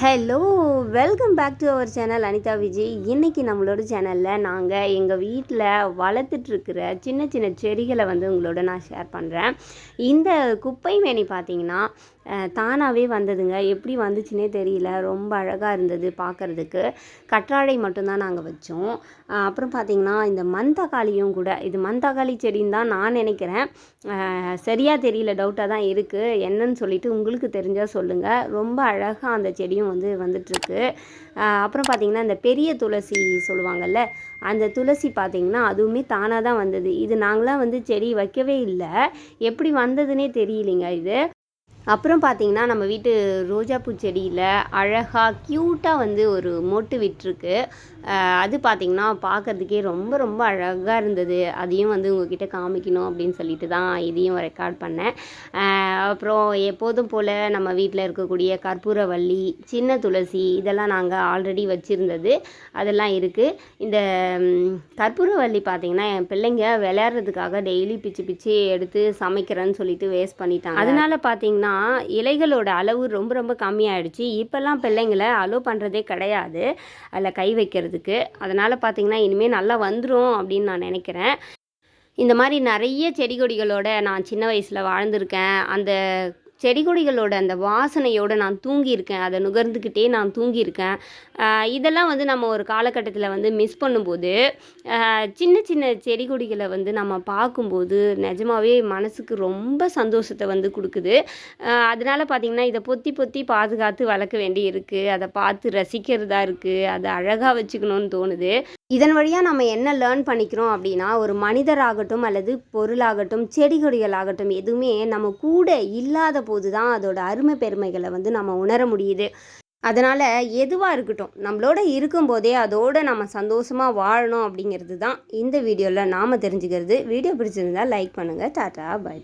Hello welcome back to our channel Anitha Vijay இன்றைக்கி நம்மளோட சேனலில் நாங்கள் எங்கள் வீட்டில் வளர்த்துட்ருக்கிற சின்ன சின்ன செடிகளை வந்து உங்களோட நான் ஷேர் பண்ணுறேன் இந்த குப்பை மேனி பார்த்தீங்கன்னா தானாகவே வந்ததுங்க. எப்படி வந்துச்சுன்னே தெரியல. ரொம்ப அழகாக இருந்தது பார்க்குறதுக்கு கற்றாழை மட்டும்தான் நாங்கள் வச்சோம். அப்புறம் பார்த்தீங்கன்னா இந்த மந்தக்காளியும் கூட இது மந்தக்காளி செடின்னு தான் நான் நினைக்கிறேன். சரியாக தெரியல டவுட்டாக தான் இருக்குது என்னன்னு சொல்லிட்டு உங்களுக்கு தெரிஞ்சால் சொல்லுங்கள் ரொம்ப அழகாக அந்த செடியும் வந்து வந்துட்டுருக்கு. அப்புறம் பார்த்தீங்கன்னா இந்த பெரிய துளசி சொல்லுவாங்கல்ல அந்த துளசி பார்த்தீங்கன்னா அதுவுமே தானாக தான் வந்தது. இது நாங்களாம் வந்து செடி வைக்கவே இல்லை. எப்படி வந்ததுன்னே தெரியலைங்க இது. அப்புறம் பார்த்தீங்கன்னா நம்ம வீட்டு ரோஜாப்பூ செடியில் அழகாக க்யூட்டாக வந்து ஒரு மொட்டு விட்டுருக்கு. அது பார்த்திங்கன்னா பார்க்கறதுக்கே ரொம்ப ரொம்ப அழகாக இருந்தது. அதையும் வந்து உங்ககிட்ட காமிக்கணும் அப்படின்னு சொல்லிட்டு தான் இதையும் ரெக்கார்ட் பண்ணேன். அப்புறம் எப்போதும் போல் நம்ம வீட்டில் இருக்கக்கூடிய கற்பூரவள்ளி சின்ன துளசி இதெல்லாம் நாங்கள் ஆல்ரெடி வச்சுருந்தது. அதெல்லாம் இருக்குது இந்த கற்பூரவள்ளி பார்த்திங்கன்னா என் பிள்ளைங்க விளையாடுறதுக்காக டெய்லி பிச்சு பிச்சு எடுத்து சமைக்கிறேன்னு சொல்லிட்டு வேஸ்ட் பண்ணிட்டாங்க. அதனால் பார்த்தீங்கன்னா இலைகளோட அளவு ரொம்ப ரொம்ப கம்மியாயிடுச்சு. இப்போல்லாம் பிள்ளைங்களை அலோவ் பண்ணுறதே கிடையாது. அதில் கை வைக்கிறதுக்கு. அதனால் பார்த்திங்கன்னா இனிமேல் நல்லா வந்துடும் அப்படின்னு நான் நினைக்கிறேன். இந்த மாதிரி நிறைய செடி கொடிகளோட நான் சின்ன வயசில் வாழ்ந்திருக்கேன். அந்த செடி கொடிகளோட அந்த வாசனையோடு நான் தூங்கியிருக்கேன். அதை நுகர்ந்துக்கிட்டே நான் தூங்கியிருக்கேன். இதெல்லாம் வந்து நம்ம ஒரு காலகட்டத்தில் வந்து மிஸ் பண்ணும்போது சின்ன சின்ன செடி கொடிகளை வந்து நம்ம பார்க்கும்போது நிஜமாவே மனசுக்கு ரொம்ப சந்தோஷத்தை வந்து கொடுக்குது. அதனால் அதனால பார்த்திங்கன்னா இதை பொத்தி பொத்தி பாதுகாத்து வளர்க்க வேண்டி இருக்குது அதை பார்த்து ரசிக்கிறதா இருக்குது அதை அழகாக வச்சுக்கணும்னு தோணுது. இதன் வழியாக நம்ம என்ன லேர்ன் பண்ணிக்கிறோம் அப்படின்னா ஒரு மனிதராகட்டும் அல்லது பொருளாகட்டும் செடி கொடிகளாகட்டும் எதுவுமே நம்ம கூட இல்லாத போது தான் அதோட அருமை பெருமைகளை வந்து நம்ம உணர முடியுது. அதனால் எதுவாக இருக்கட்டும் நம்மளோட இருக்கும்போதே அதோடு நம்ம சந்தோஷமாக வாழணும் அப்படிங்கிறது தான் இந்த வீடியோவில் நாம் தெரிஞ்சுக்கிறது. வீடியோ பிடிச்சிருந்தா லைக் பண்ணுங்கள் டாட்டா பை